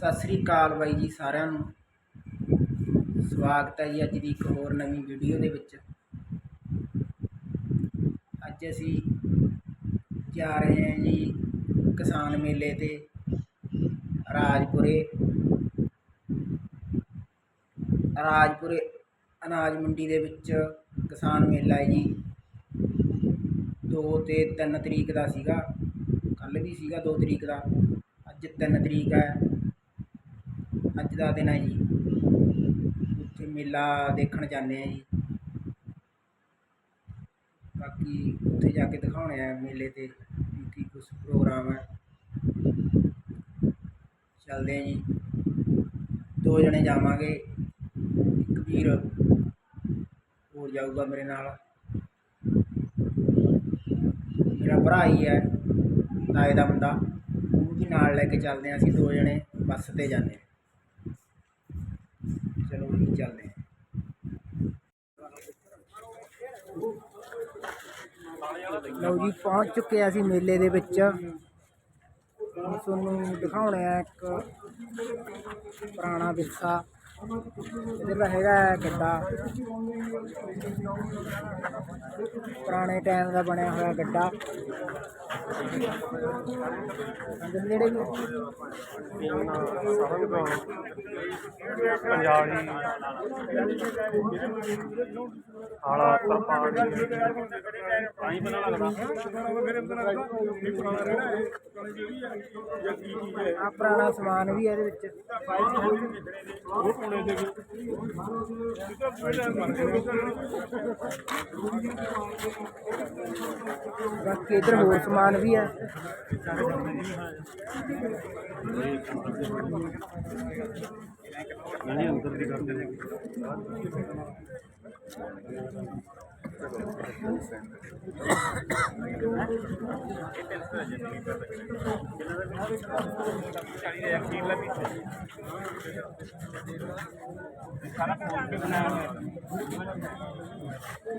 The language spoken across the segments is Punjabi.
ਸਤਿ ਸ੍ਰੀ ਅਕਾਲ ਬਾਈ ਜੀ ਸਾਰਿਆਂ ਨੂੰ। ਸਵਾਗਤ ਹੈ ਜੀ ਅੱਜ ਦੀ ਇੱਕ ਹੋਰ ਨਵੀਂ ਵੀਡੀਓ ਦੇ ਵਿੱਚ। ਅੱਜ ਅਸੀਂ ਜਾ ਰਹੇ ਹਾਂ ਜੀ ਕਿਸਾਨ ਮੇਲੇ ਤੇ ਰਾਜਪੁਰੇ। ਰਾਜਪੁਰੇ ਅਨਾਜ ਮੰਡੀ ਦੇ ਵਿੱਚ ਕਿਸਾਨ ਮੇਲਾ ਹੈ ਜੀ। 2 ਤੇ 3 ਤਰੀਕ ਦਾ ਸੀਗਾ। ਕੱਲ ਵੀ ਸੀਗਾ 2 ਤਰੀਕ ਦਾ। ਅੱਜ 3 ਤਰੀਕ ਹੈ। ਅੱਜ ਦਾ ਦਿਨ ਹੈ ਜੀ। ਉੱਥੇ ਮੇਲਾ ਦੇਖਣ ਜਾਂਦੇ ਆ ਜੀ। ਬਾਕੀ ਉੱਥੇ ਜਾ ਕੇ ਦਿਖਾਉਣੇ ਆ ਮੇਲੇ ਤੇ ਕੀ ਕੁਛ ਪ੍ਰੋਗਰਾਮ ਹੈ। ਚੱਲਦੇ ਆ ਜੀ। ਦੋ ਜਣੇ ਜਾਵਾਂਗੇ। ਇੱਕ ਵੀਰ ਹੋਰ ਜਾਊਗਾ ਮੇਰੇ ਨਾਲ। ਮੇਰਾ ਭਰਾ ਹੀ ਹੈ, ਤਾਏ ਦਾ ਮੁੰਡਾ। ਉਹਨੂੰ ਵੀ ਨਾਲ ਲੈ ਕੇ ਚੱਲਦੇ ਹਾਂ ਅਸੀਂ ਦੋ ਜਣੇ, ਬੱਸ ਤੇ ਜਾਂਦੇ ਹਾਂ। ਚਲੋ ਜੀ, ਚੱਲਦੇ ਲਓ ਜੀ, ਪਹੁੰਚ ਚੁੱਕੇ ਹਾਂ ਅਸੀਂ ਮੇਲੇ ਦੇ ਵਿੱਚ। ਹੁਣ ਤੁਹਾਨੂੰ ਦਿਖਾਉਣੇ ਆ ਇੱਕ ਪੁਰਾਣਾ ਵਿਰਸਾ। ਦਾ ਹੈਗਾ ਗੱਡਾ। ਪੁਰਾਣੇ ਟਾਈਮ ਦਾ ਬਣਿਆ ਹੋਇਆ ਗੱਡਾ। ਵੀ ਪੰਜਾਬ ਹਾਲਾ ਤਰਪਾਲ ਆਈ ਬਣਾ ਲੱਗਦਾ। ਆ ਪੁਰਾਣਾ ਸਮਾਨ ਵੀ ਹੈ ਇਹਦੇ ਵਿੱਚ। ਬਾਕੀ ਇੱਧਰ ਹੋਰ ਸਮਾਨ ਵੀ ਹੈ। ਨਹੀਂ ਅੰਦਰ ਦੀ ਕਰਦੇ ਨੇ।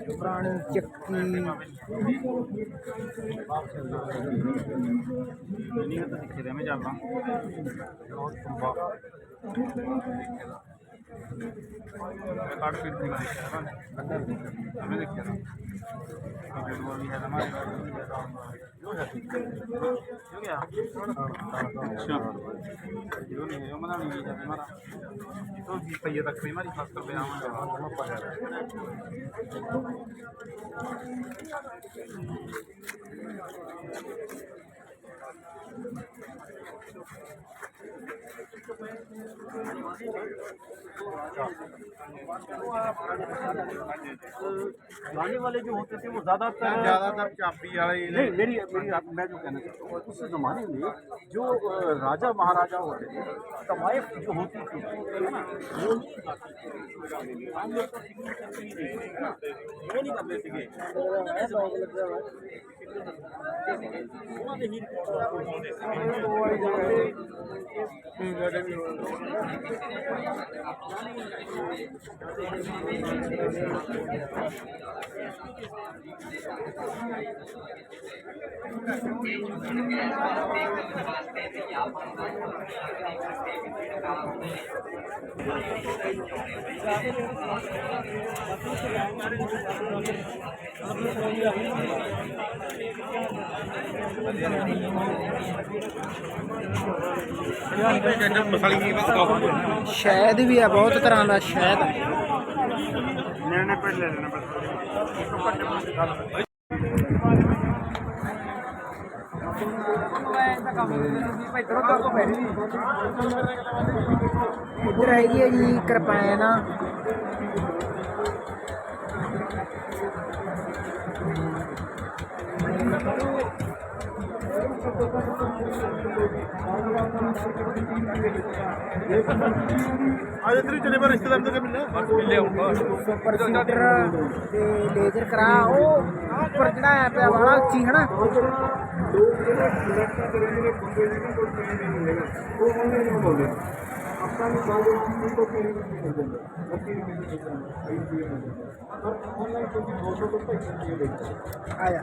ਪੁਰਾਣੀ ਚੱਕੀ। ਨਹੀਂ ਤਾਂ ਸਿੱਖੇ ਦੇ ਮੈਂ ਚੱਲਦਾ ਮੈਂ रिकॉर्ड फीड भी है ना हमें देखिए ना अभी वो भी है हमारे हो गया अच्छा यो नहीं यो मना नहीं है हमारा तो जी पे ये रख हमारी खास कर बयान हम पर है पुराने वाले जो होते थे वो ज़्यादातर हाँ, ज़्यादातर चाबी वाले नहीं मेरी मेरी मैं जो कहना चाहता हूँ उस ज़माने में जो राजा महाराजा होते थे कवायफ जो होती थी है ना? वो हम लोग वो नहीं करते थे? हाँ, ਦੇ ਹੀ ਮਸਾਲੀ ਸ਼ਹਿਦ ਵੀ ਹੈ ਬਹੁਤ ਤਰ੍ਹਾਂ ਦਾ ਸ਼ਹਿਦ ਲੈਣੇ ਪੈ ਲੈ ਲੈਣਾ ਬਸ ਇੱਧਰ ਹੈਗੀ ਹੈ ਜੀ, ਕਿਰਪਾਨ ਅੱਜ ਇਧਰ ਹੀ ਚਲੇ ਪਰ ਰਿਸ਼ਤੇਦਾਰ ਤੋਂ ਮਿਲਣਾ ਬਸ ਮਿਲੇ ਆਉਂਗਾ ਸੁਪਰ ਸੀਟਰ ਤੇ ਲੇਜ਼ਰ ਕਰਾ ਉਹ ਉੱਪਰ ਜਿਹੜਾ ਆਇਆ ਪਿਆ ਵਾਲਾ ਉੱਚੀ ਹਨਾ ਆਪਾਂ ਨੂੰ ਬਾਅਦ ਵਿੱਚ ਕੋਈ ਕੋਈ ਨਹੀਂ ਮਿਲ ਜਾਂਦਾ ਅੱਧੀ ਰੁਪਏ ਦੀ ਚੀਜ਼ਾਂ ਆਈ ਪੀ ਪਰ ਆਨਲਾਈਨ ਕੋਈ 200 ਤੋਂ 250 ਰੁਪਏ ਦੇ ਆਇਆ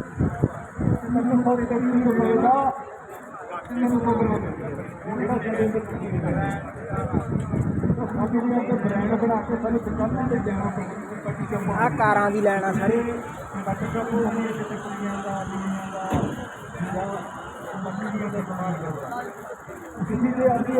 ਮੈਨੂੰ ਥੋੜੀ ਤਕਲੀਫ ਹੋਵੇਗਾ ਮੈਨੂੰ ਪ੍ਰੋਬਲਮ ਆ ਕਾਰਾਂ ਦੀ ਲੈਣਾ ਆ ਸਾਰੀ। ਕੱਟ ਕੱਟ ਉਹ ਹਮੇ ਕਿਤੇ ਕੁੜੀਆਂ ਦਾ ਆਦਮੀਆਂ ਦਾ ਜਾਂ ਮੰਮੀਆਂ ਦਾ ਸਮਾਨ ਕਰਦਾ ਕਿਸੇ ਦੇ ਅੱਗੇ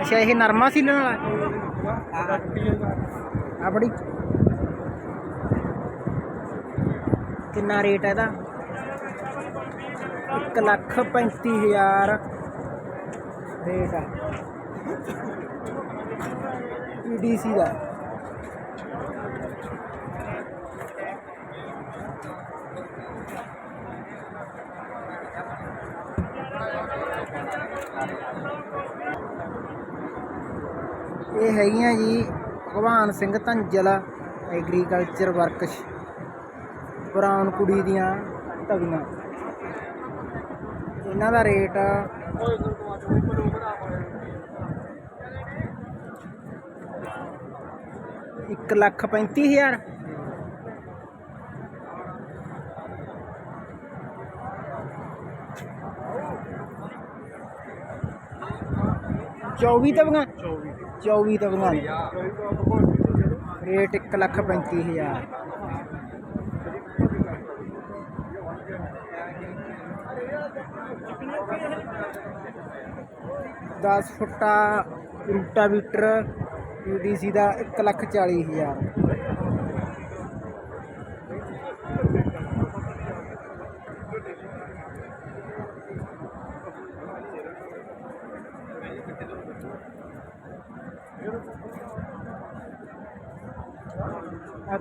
ਅੱਛਾ, ਇਹ ਨਰਮਾ ਸੀਲਣ ਵਾਲਾ ਆ ਬੜੀ। ਕਿੰਨਾ ਰੇਟ ਹੈ ਇਹਦਾ? 1 ਲੱਖ 35000 ਰੇਟ ਆ। ਈਡੀਸੀ ਦਾ। ਇਹ ਹੈਗੀਆਂ ਜੀ ਭਗਵਾਨ ਸਿੰਘ ਧੰਜਲ ਐਗਰੀਕਲਚਰ ਵਰਕਸ਼ ਪੁਰਾਣ ਕੁੜੀ ਦੀਆਂ ਤਵੀਆਂ ਇਹਨਾਂ ਦਾ ਰੇਟ ਇੱਕ ਲੱਖ ਪੈਂਤੀ ਹਜ਼ਾਰ। ਚੌਵੀ ਤਵੀਆਂ ਚੌਵੀ। ਤਵੀਆਂ ਨੇ। ਰੇਟ ਇੱਕ ਲੱਖ ਪੈਂਤੀ ਹਜ਼ਾਰ। ਦਸ ਫੁੱਟਾ ਰੂਟਾਵੀਟਰ ਡੀਸੀ ਦਾ ਇੱਕ ਲੱਖ ਚਾਲੀ ਹਜ਼ਾਰ।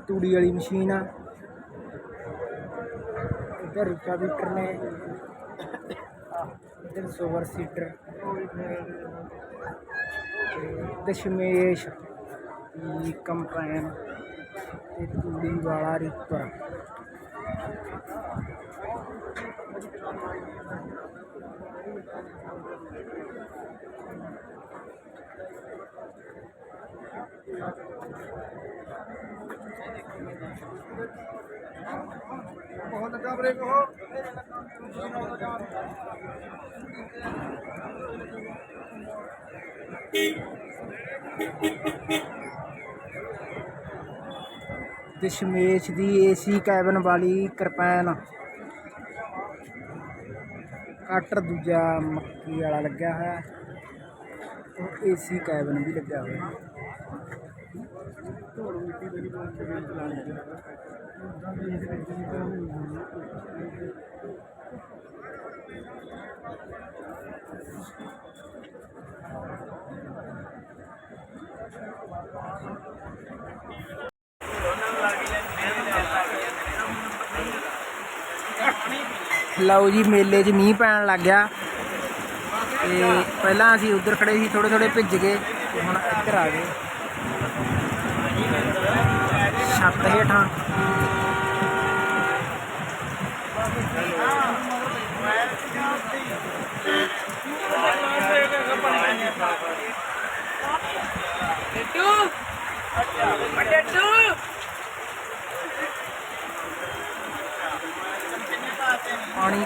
ਆ ਤੂੜੀ ਵਾਲੀ ਮਸ਼ੀਨ ਆ ਇੱਧਰ ਰੂਟਾਵੀਟਰ ਨੇ ਇੱਧਰ ਸੁਪਰ ਸੀਡਰ ਦਸ਼ਮੇਸ਼ ਦੀ ਕੰਪੈਨ ਤੇ ਤੂੜੀ ਵਾਲਾ ਰੀਪਰ ਬਹੁਤ ਲੱਗਾ ਬ੍ਰੇਕ ਉਹ ਦਸ਼ਮੇਸ਼ ਦੀ ਏਸੀ ਕੈਬਨ ਵਾਲੀ ਕਿਰਪੈਨ। ਕਟਰ ਦੂਜਾ ਮੱਕੀ ਵਾਲਾ ਲੱਗਿਆ ਹੋਇਆ। ਉਹ ਏਸੀ ਕੈਬਨ ਵੀ ਲੱਗਿਆ ਹੋਇਆ। ਲਓ ਜੀ, ਮੇਲੇ 'ਚ ਮੀਂਹ ਪੈਣ ਲੱਗ ਗਿਆ। ਤੇ ਪਹਿਲਾਂ ਅਸੀਂ ਉੱਧਰ ਖੜੇ ਸੀ ਥੋੜੇ ਥੋੜੇ ਭਿੱਜ ਗਏ ਤੇ ਹੁਣ ਇੱਧਰ ਆ ਗਏ। ਛੱਤ ਹੇਠਾਂ ਪਾਣੀ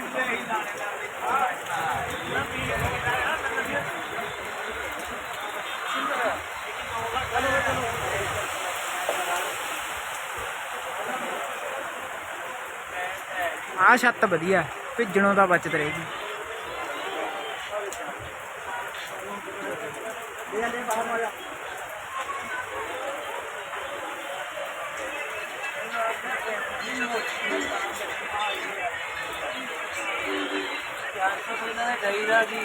ਆਹ ਛੱਤ ਵਧੀਆ ਭਿੱਜਣੋਂ ਤਾਂ ਬਚਤ ਰਹੇਗੀ ਚਾਹੀਦਾ ਸੀ